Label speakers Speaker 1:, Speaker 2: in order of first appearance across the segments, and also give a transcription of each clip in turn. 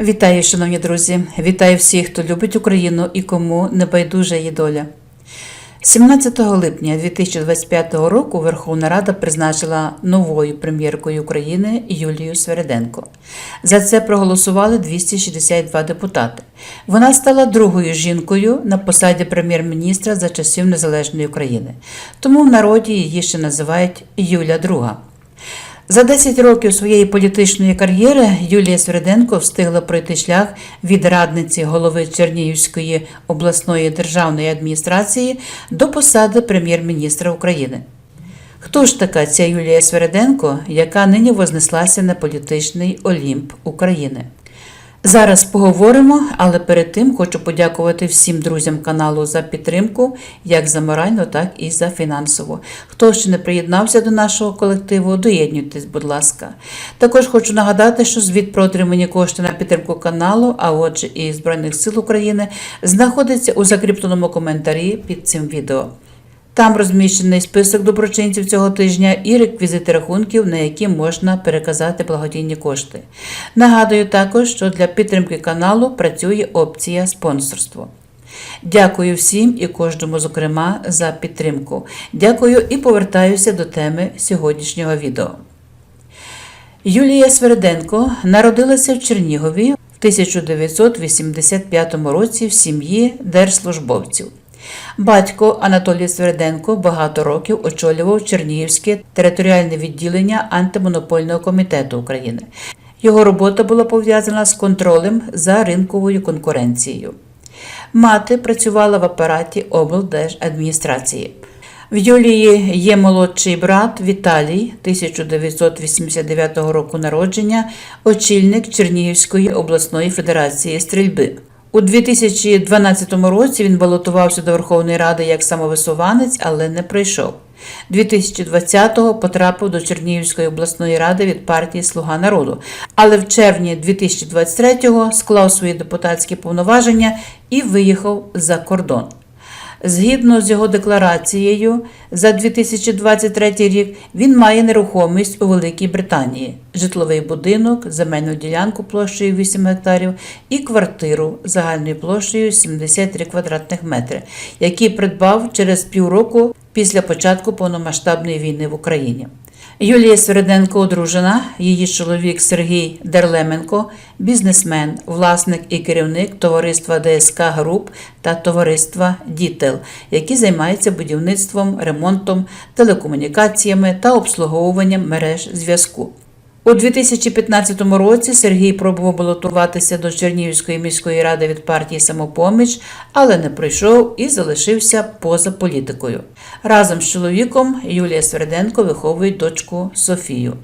Speaker 1: Вітаю, шановні друзі! Вітаю всіх, хто любить Україну і кому не байдужа її доля. 17 липня 2025 року Верховна Рада призначила новою прем'єркою України Юлію Свереденко. За це проголосували 262 депутати. Вона стала другою жінкою на посаді прем'єр-міністра за часів Незалежної України. Тому в народі її ще називають Юля Друга. За 10 років своєї політичної кар'єри Юлія Сверденко встигла пройти шлях від радниці голови Чернігівської обласної державної адміністрації до посади прем'єр-міністра України. Хто ж така ця Юлія Свереденко, яка нині вознеслася на політичний Олімп України? Зараз поговоримо, але перед тим хочу подякувати всім друзям каналу за підтримку, як за моральну, так і за фінансову. Хто ще не приєднався до нашого колективу, доєднуйтесь, будь ласка. Також хочу нагадати, що звіт про отримані кошти на підтримку каналу, а отже і Збройних сил України, знаходиться у закріпленому коментарі під цим відео. Там розміщений список доброчинців цього тижня і реквізити рахунків, на які можна переказати благодійні кошти. Нагадую також, що для підтримки каналу працює опція спонсорство. Дякую всім і кожному, зокрема, за підтримку. Дякую і повертаюся до теми сьогоднішнього відео. Юлія Сверденко народилася в Чернігові в 1985 році в сім'ї держслужбовців. Батько Анатолій Сверденко багато років очолював Чернігівське територіальне відділення антимонопольного комітету України. Його робота була пов'язана з контролем за ринковою конкуренцією. Мати працювала в апараті облдержадміністрації. В Юлії є молодший брат Віталій 1989 року народження, очільник Чернігівської обласної федерації стрільби. У 2012 році він балотувався до Верховної Ради як самовисуванець, але не пройшов. 2020-го потрапив до Чернігівської обласної ради від партії Слуга народу, але в червні 2023-го склав свої депутатські повноваження і виїхав за кордон. Згідно з його декларацією, за 2023 рік він має нерухомість у Великій Британії, житловий будинок, земельну ділянку площею 8 гектарів і квартиру загальною площею 73 квадратних метри, які придбав через півроку після початку повномасштабної війни в Україні. Юлія Свереденко одружена, її чоловік Сергій Дерлеменко, бізнесмен, власник і керівник товариства ДСК Груп та товариства Дітел, які займаються будівництвом, ремонтом, телекомунікаціями та обслуговуванням мереж зв'язку. У 2015 році Сергій пробував балотуватися до Чернігівської міської ради від партії Самопоміч, але не прийшов і залишився поза політикою. Разом з чоловіком Юлія Сверденко виховує дочку Софію.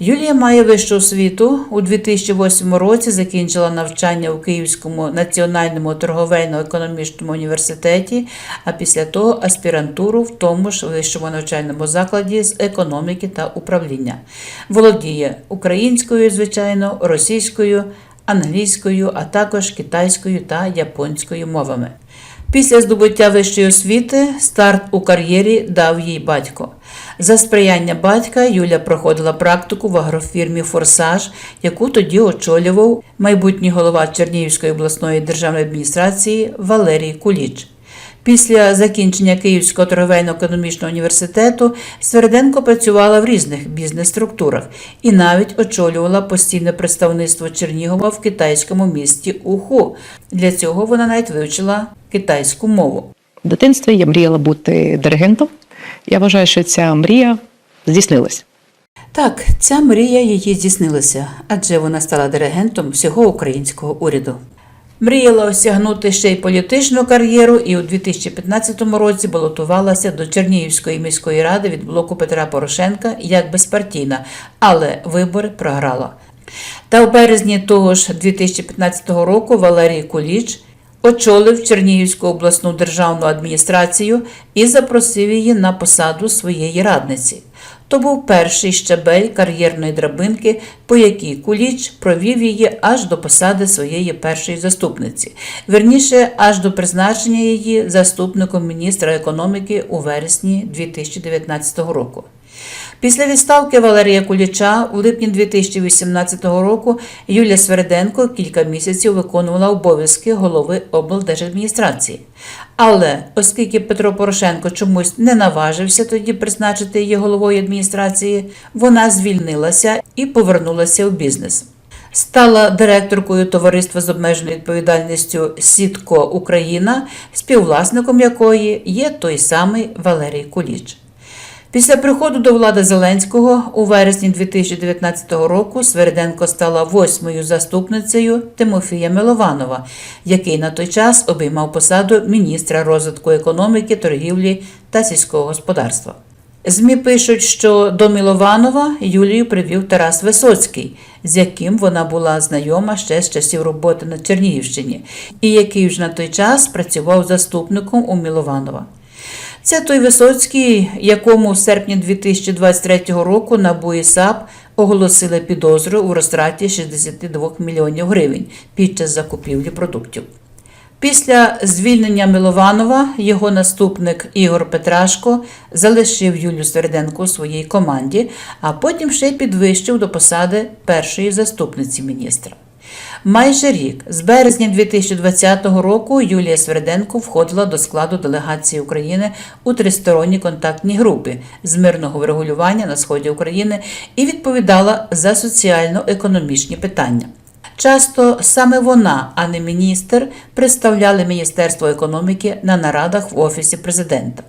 Speaker 1: Юлія має вищу освіту. У 2008 році закінчила навчання у Київському національному торговельно-економічному університеті, а після того аспірантуру в тому ж вищому навчальному закладі з економіки та управління. Володіє українською, звичайно, російською, англійською, а також китайською та японською мовами. Після здобуття вищої освіти старт у кар'єрі дав їй батько. За сприяння батька Юля проходила практику в агрофірмі Форсаж, яку тоді очолював майбутній голова Чернігівської обласної державної адміністрації Валерій Куліч. Після закінчення Київського торговельно-економічного університету Сверденко працювала в різних бізнес-структурах і навіть очолювала постійне представництво Чернігова в китайському місті Уху. Для цього вона навіть вивчила китайську мову.
Speaker 2: В дитинстві я мріяла бути диригентом. Я вважаю, що ця мрія здійснилась.
Speaker 1: Так, ця мрія її здійснилася, адже вона стала диригентом всього українського уряду. Мріяла осягнути ще й політичну кар'єру і у 2015 році балотувалася до Чернігівської міської ради від блоку Петра Порошенка як безпартійна, але вибори програла. Та в березні того ж 2015 року Валерій Куліч очолив Чернігівську обласну державну адміністрацію і запросив її на посаду своєї радниці. То був перший щабель кар'єрної драбинки, по якій Куліч провів її аж до посади своєї першої заступниці, верніше аж до призначення її заступником міністра економіки у вересні 2019 року. Після відставки Валерія Куліча у липні 2018 року Юлія Свереденко кілька місяців виконувала обов'язки голови облдержадміністрації. Але оскільки Петро Порошенко чомусь не наважився тоді призначити її головою адміністрації, вона звільнилася і повернулася у бізнес. Стала директоркою товариства з обмеженою відповідальністю Сітко Україна, співвласником якої є той самий Валерій Куліч. Після приходу до влади Зеленського у вересні 2019 року Свериденко стала восьмою заступницею Тимофія Милованова, який на той час обіймав посаду міністра розвитку економіки, торгівлі та сільського господарства. ЗМІ пишуть, що до Мілованова Юлію привів Тарас Висоцький, з яким вона була знайома ще з часів роботи на Чернігівщині, і який вже на той час працював заступником у Мілованова. Це той Висоцький, якому в серпні 2023 року НАБУ і оголосили підозру у розтраті 62 мільйонів гривень під час закупівлі продуктів. Після звільнення Милованова його наступник Ігор Петрашко залишив Юлію Сверденко у своїй команді, а потім ще підвищив до посади першої заступниці міністра. Майже рік, з березня 2020 року, Юлія Сверденко входила до складу делегації України у тристоронній контактній групі з мирного врегулювання на сході України і відповідала за соціально-економічні питання. Часто саме вона, а не міністр, представляли Міністерство економіки на нарадах в Офісі президента.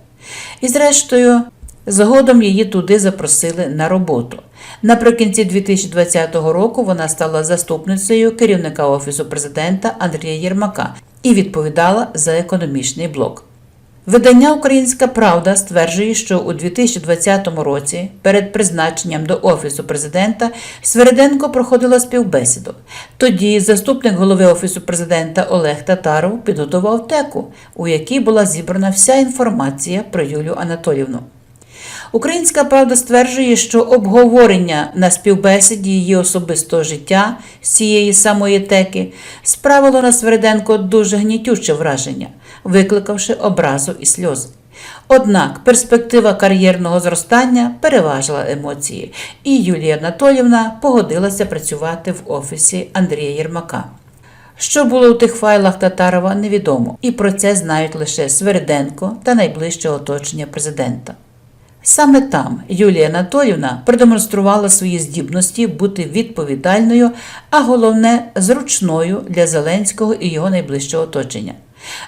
Speaker 1: І, зрештою, згодом її туди запросили на роботу. Наприкінці 2020 року вона стала заступницею керівника Офісу президента Андрія Єрмака і відповідала за економічний блок. Видання Українська Правда стверджує, що у 2020 році перед призначенням до Офісу президента Свериденко проходила співбесіду. Тоді заступник голови Офісу президента Олег Татаров підготував теку, у якій була зібрана вся інформація про Юлію Анатолівну. Українська правда стверджує, що обговорення на співбесіді її особистого життя з цієї самої теки справило на Свериденко дуже гнітюче враження, викликавши образу і сльози. Однак перспектива кар'єрного зростання переважила емоції, і Юлія Анатолівна погодилася працювати в офісі Андрія Єрмака. Що було у тих файлах Татарова, невідомо, і про це знають лише Свериденко та найближче оточення президента. Саме там Юлія Анатолівна продемонструвала свої здібності бути відповідальною, а головне зручною для Зеленського і його найближчого оточення.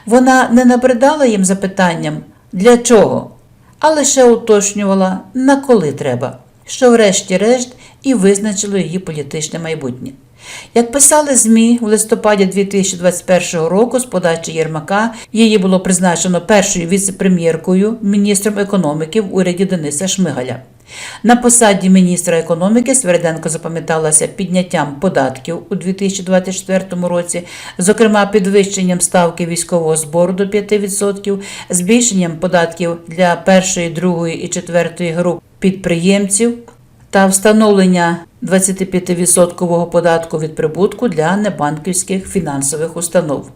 Speaker 1: Вона не набридала їм запитанням для чого, а лише уточнювала на коли треба, що врешті-решт і визначило її політичне майбутнє. Як писали ЗМІ у листопаді 2021 року з подачі Єрмака, її було призначено першою віце-прем'єркою, міністром економіки в уряді Дениса Шмигаля. На посаді міністра економіки Сверденко запам'яталася підняттям податків у 2024 році, зокрема підвищенням ставки військового збору до 5%, збільшенням податків для першої, другої і четвертої груп підприємців та встановлення 25% податку від прибутку для небанківських фінансових установ.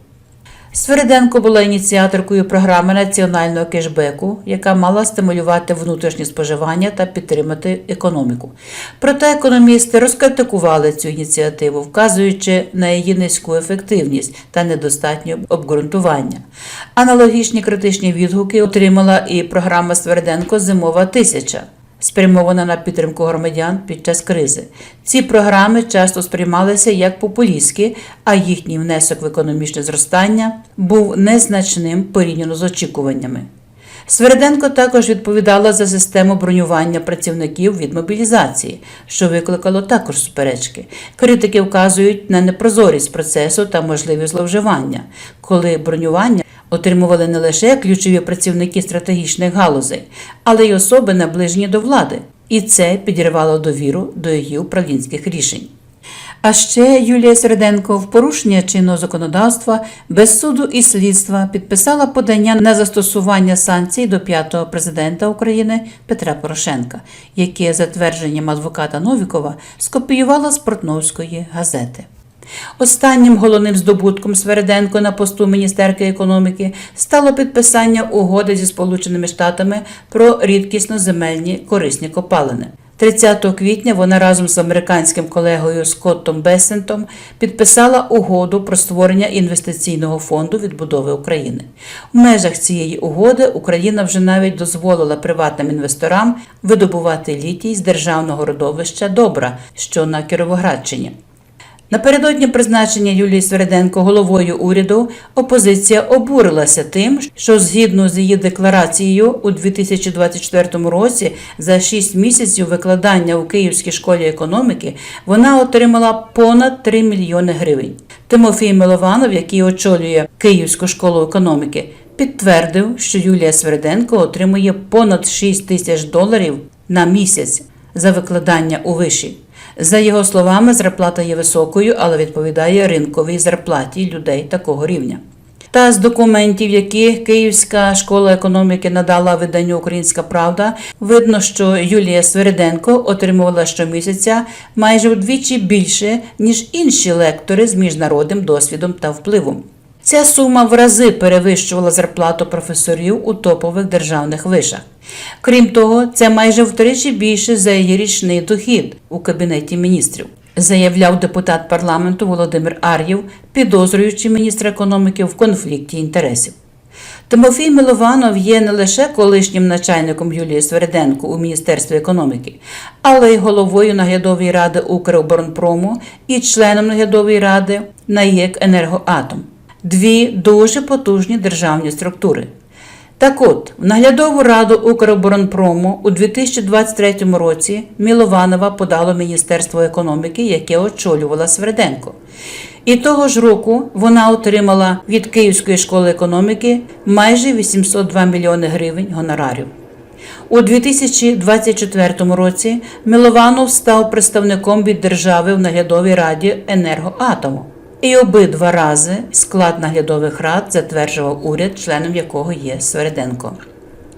Speaker 1: Свериденко була ініціаторкою програми національного кешбеку, яка мала стимулювати внутрішнє споживання та підтримати економіку. Проте економісти розкритикували цю ініціативу, вказуючи на її низьку ефективність та недостатнє обґрунтування. Аналогічні критичні відгуки отримала і програма Свериденко Зимова тисяча спрямована на підтримку громадян під час кризи. Ці програми часто сприймалися як популістські, а їхній внесок в економічне зростання був незначним порівняно з очікуваннями. Сверденко також відповідала за систему бронювання працівників від мобілізації, що викликало також суперечки. Критики вказують на непрозорість процесу та можливі зловживання, коли бронювання отримували не лише ключові працівники стратегічних галузей, але й особи наближені до влади, і це підірвало довіру до її управлінських рішень. А ще Юлія Середенко в порушення чинного законодавства без суду і слідства підписала подання на застосування санкцій до п'ятого президента України Петра Порошенка, яке, за твердженням адвоката Новікова, скопіювала з Портновської газети. Останнім головним здобутком Свереденко на посту міністерки економіки стало підписання угоди зі Сполученими Штатами про рідкісно земельні корисні копалини. 30 квітня вона разом з американським колегою Скоттом Бесентом підписала угоду про створення інвестиційного фонду відбудови України. В межах цієї угоди Україна вже навіть дозволила приватним інвесторам видобувати літій з державного родовища Добра, що на Кіровоградщині. Напередодні призначення Юлії Свереденко головою уряду опозиція обурилася тим, що згідно з її декларацією у 2024 році за 6 місяців викладання у Київській школі економіки вона отримала понад 3 мільйони гривень. Тимофій Милованов, який очолює Київську школу економіки, підтвердив, що Юлія Свереденко отримує понад 6 тисяч доларів на місяць за викладання у виші. За його словами, зарплата є високою, але відповідає ринковій зарплаті людей такого рівня. Та з документів, які Київська школа економіки надала виданню Українська Правда, видно, що Юлія Свериденко отримувала щомісяця майже вдвічі більше, ніж інші лектори з міжнародним досвідом та впливом. Ця сума в рази перевищувала зарплату професорів у топових державних вишах. Крім того, це майже втричі більше за її річний дохід у кабінеті міністрів, заявляв депутат парламенту Володимир Ар'єв, підозрюючи міністра економіки в конфлікті інтересів. Тимофій Милованов є не лише колишнім начальником Юлії Свериденко у Міністерстві економіки, але й головою наглядової ради Укроборонпрому і членом наглядової ради НАЄК Енергоатом. Дві дуже потужні державні структури. Так от, в наглядову раду Укроборонпрому у 2023 році Мілованова подало Міністерство економіки, яке очолювала Сверденко. І того ж року вона отримала від Київської школи економіки майже 802 мільйони гривень гонорарів. У 2024 році Милованов став представником від держави в наглядовій раді енергоатому. І обидва рази склад наглядових рад затверджував уряд, членом якого є Свереденко.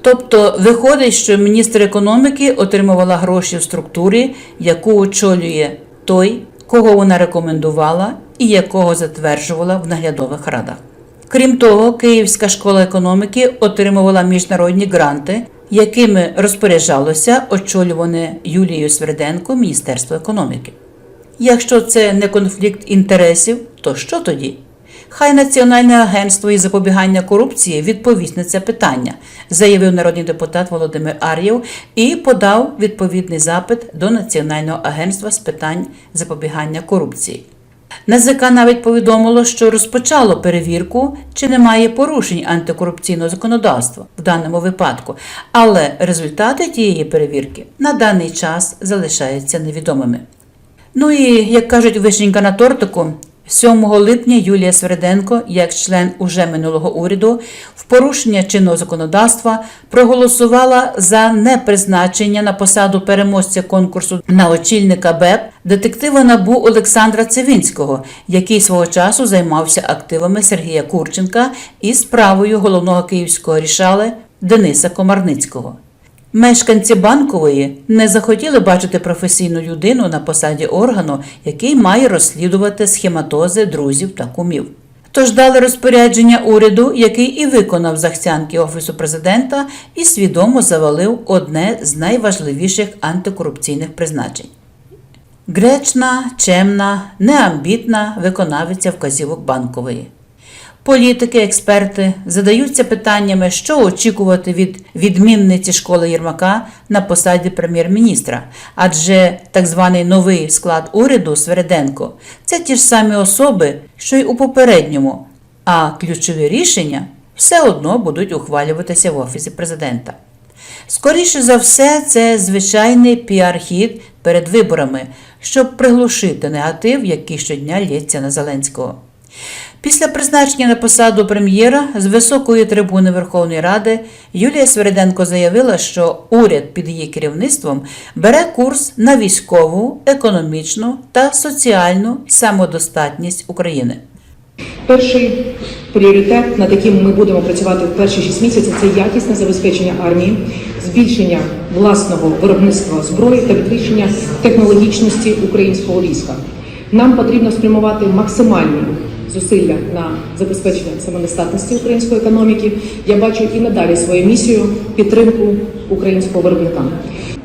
Speaker 1: Тобто виходить, що міністр економіки отримувала гроші в структурі, яку очолює той, кого вона рекомендувала і якого затверджувала в наглядових радах. Крім того, Київська школа економіки отримувала міжнародні гранти, якими розпоряджалося очолюване Юлією Сверденко Міністерство економіки. Якщо це не конфлікт інтересів, то що тоді? Хай Національне агентство із запобігання корупції відповість на це питання, заявив народний депутат Володимир Ар'єв і подав відповідний запит до Національного агентства з питань запобігання корупції. НАЗК навіть повідомило, що розпочало перевірку, чи немає порушень антикорупційного законодавства в даному випадку, але результати тієї перевірки на даний час залишаються невідомими. Ну і як кажуть вишенька на тортику, 7 липня Юлія Свереденко, як член уже минулого уряду, в порушення чинного законодавства проголосувала за непризначення на посаду переможця конкурсу на очільника БЕП детектива НАБУ Олександра Цивінського, який свого часу займався активами Сергія Курченка і справою головного київського рішали Дениса Комарницького. Мешканці банкової не захотіли бачити професійну людину на посаді органу, який має розслідувати схематози друзів та кумів. Тож дали розпорядження уряду, який і виконав захцянки Офісу президента і свідомо завалив одне з найважливіших антикорупційних призначень. Гречна, чемна, неамбітна виконавиця вказівок банкової. Політики, експерти задаються питаннями, що очікувати від відмінниці школи Єрмака на посаді прем'єр-міністра, адже так званий новий склад уряду Свереденко це ті ж самі особи, що й у попередньому, а ключові рішення все одно будуть ухвалюватися в офісі президента. Скоріше за все, це звичайний піар-хід перед виборами, щоб приглушити негатив, який щодня лється на Зеленського. Після призначення на посаду прем'єра з високої трибуни Верховної Ради Юлія Свериденко заявила, що уряд під її керівництвом бере курс на військову, економічну та соціальну самодостатність України.
Speaker 3: Перший пріоритет, над яким ми будемо працювати в перші 6 місяців, це якісне забезпечення армії, збільшення власного виробництва зброї та підвищення технологічності українського війська. Нам потрібно спрямувати максимальні зусилля на забезпечення самодостатності української економіки. Я бачу і надалі свою місію підтримку українського виробника.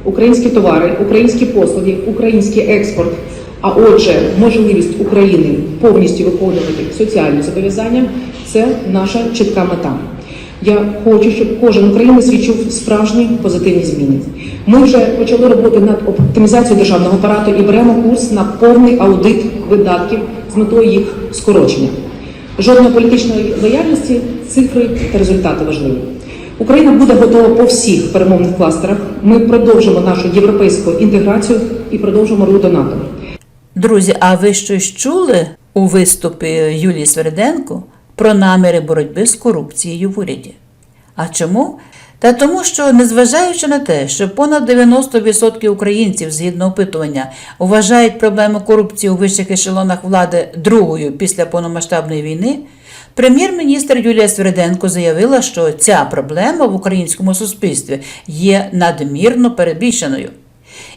Speaker 3: Українські товари, українські послуги, український експорт. А отже, можливість України повністю виконувати соціальні зобов'язання це наша чітка мета. Я хочу, щоб кожен українець відчув справжні позитивні зміни. Ми вже почали роботу над оптимізацією державного апарату і беремо курс на повний аудит видатків з метою їх скорочення. Жодної політичної лояльності, цифри та результати важливі. Україна буде готова по всіх перемовних кластерах. Ми продовжимо нашу європейську інтеграцію і продовжимо рух до НАТО.
Speaker 1: Друзі, а ви щось чули у виступі Юлії Сверденко про наміри боротьби з корупцією в уряді? А чому? Та тому, що незважаючи на те, що понад 90% українців, згідно опитування, вважають проблему корупції у вищих ешелонах влади другою після повномасштабної війни, прем'єр-міністр Юлія Сверденко заявила, що ця проблема в українському суспільстві є надмірно перебільшеною.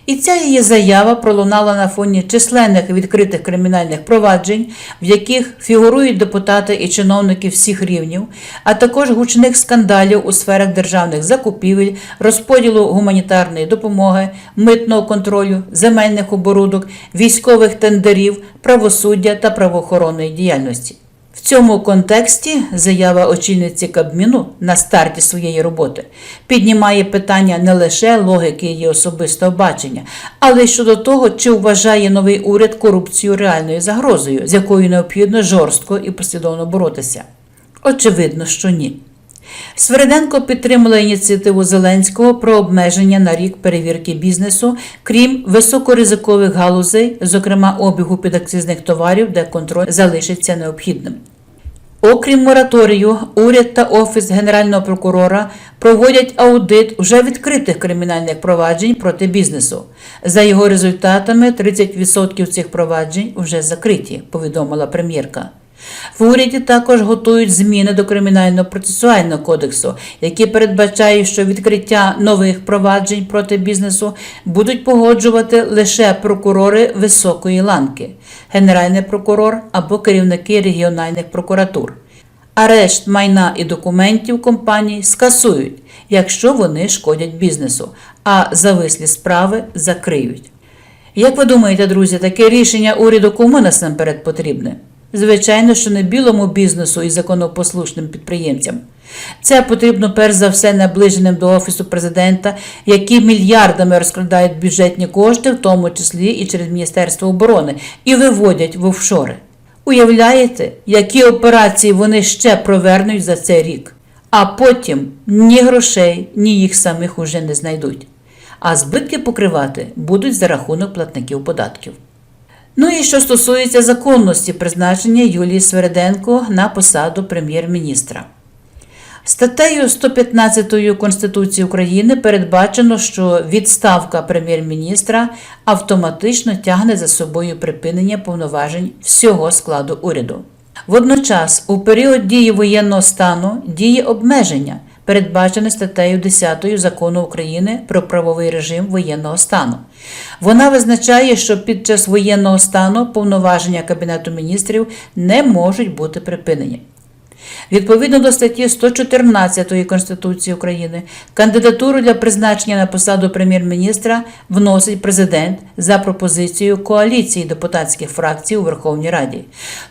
Speaker 1: І ця її заява пролунала на фоні численних відкритих кримінальних проваджень, в яких фігурують депутати і чиновники всіх рівнів, а також гучних скандалів у сферах державних закупівель, розподілу гуманітарної допомоги, митного контролю, земельних оборудок, військових тендерів, правосуддя та правоохоронної діяльності. В цьому контексті заява очільниці Кабміну на старті своєї роботи піднімає питання не лише логіки її особистого бачення, але й щодо того, чи вважає новий уряд корупцію реальною загрозою, з якою необхідно жорстко і послідовно боротися. Очевидно, що ні. Свериденко підтримала ініціативу Зеленського про обмеження на рік перевірки бізнесу, крім високоризикових галузей, зокрема обігу підакцизних товарів, де контроль залишиться необхідним. Окрім мораторію, уряд та офіс генерального прокурора проводять аудит уже відкритих кримінальних проваджень проти бізнесу. За його результатами 30% цих проваджень вже закриті, повідомила прем'єрка. В уряді також готують зміни до кримінального процесуального кодексу, які передбачають, що відкриття нових проваджень проти бізнесу будуть погоджувати лише прокурори високої ланки, генеральний прокурор або керівники регіональних прокуратур. Арешт майна і документів компаній скасують, якщо вони шкодять бізнесу, а завислі справи закриють. Як ви думаєте, друзі, таке рішення уряду кому насамперед потрібне? Звичайно, що не білому бізнесу і законопослушним підприємцям. Це потрібно перш за все наближеним до Офісу президента, які мільярдами розкрадають бюджетні кошти, в тому числі і через Міністерство оборони, і виводять в офшори. Уявляєте, які операції вони ще провернуть за цей рік, а потім ні грошей, ні їх самих уже не знайдуть. А збитки покривати будуть за рахунок платників податків. Ну і що стосується законності призначення Юлії Свереденко на посаду прем'єр-міністра. Статтею 115 Конституції України передбачено, що відставка прем'єр-міністра автоматично тягне за собою припинення повноважень всього складу уряду. Водночас, у період дії воєнного стану діє обмеження, передбачене статтею 10 закону України про правовий режим воєнного стану. Вона визначає, що під час воєнного стану повноваження Кабінету міністрів не можуть бути припинені. Відповідно до статті 114 Конституції України, кандидатуру для призначення на посаду прем'єр-міністра вносить президент за пропозицією коаліції депутатських фракцій у Верховній Раді.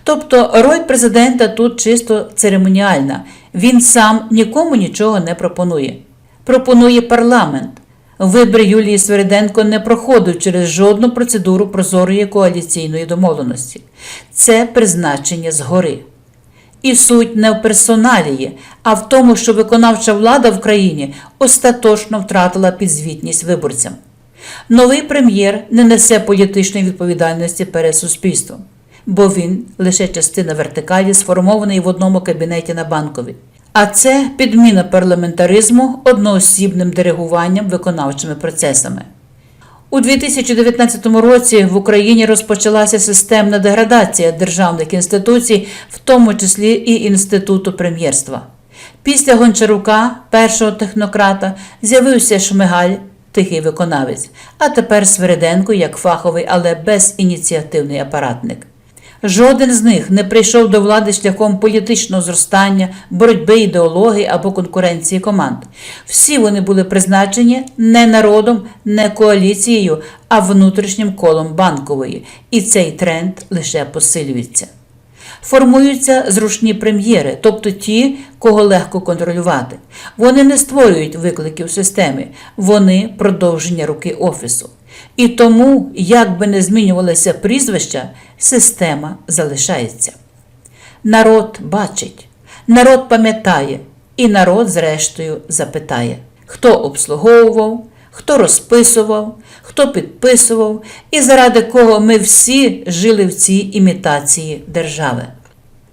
Speaker 1: Тобто роль президента тут чисто церемоніальна. Він сам нікому нічого не пропонує. Пропонує парламент. Вибір Юлії Свериденко не проходив через жодну процедуру прозорої коаліційної домовленості. Це призначення згори. І суть не в персоналії, а в тому, що виконавча влада в країні остаточно втратила підзвітність виборцям. Новий прем'єр не несе політичної відповідальності перед суспільством, бо він лише частина вертикалі, сформованої в одному кабінеті на банковій. А це підміна парламентаризму одноосібним диригуванням виконавчими процесами. У 2019 році в Україні розпочалася системна деградація державних інституцій, в тому числі і інституту прем'єрства. Після Гончарука, першого технократа, з'явився Шмигаль, тихий виконавець, а тепер Свириденко як фаховий, але безініціативний апаратник. Жоден з них не прийшов до влади шляхом політичного зростання, боротьби ідеології або конкуренції команд. Всі вони були призначені не народом, не коаліцією, а внутрішнім колом банкової. І цей тренд лише посилюється. Формуються зручні прем'єри, тобто ті, кого легко контролювати. Вони не створюють викликів в системі, вони продовження руки офісу. І тому, як би не змінювалося прізвища, система залишається. Народ бачить, народ пам'ятає, і народ, зрештою, запитає, хто обслуговував, хто розписував, хто підписував, і заради кого ми всі жили в цій імітації держави.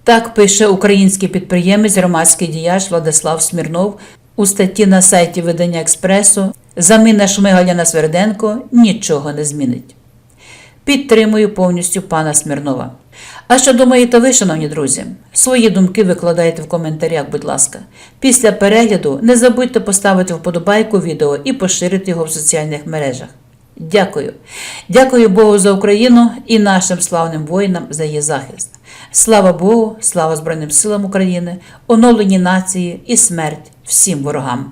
Speaker 1: Так пише український підприємець, громадський діяч Владислав Смірнов у статті на сайті видання Експресу Заміна Шмигаля на Сверденко нічого не змінить. Підтримую повністю пана Смірнова. А що думаєте ви, шановні друзі? Свої думки викладайте в коментарях, будь ласка. Після перегляду не забудьте поставити вподобайку відео і поширити його в соціальних мережах. Дякую. Дякую Богу за Україну і нашим славним воїнам за її захист. Слава Богу, слава Збройним силам України, оновлені нації і смерть всім ворогам.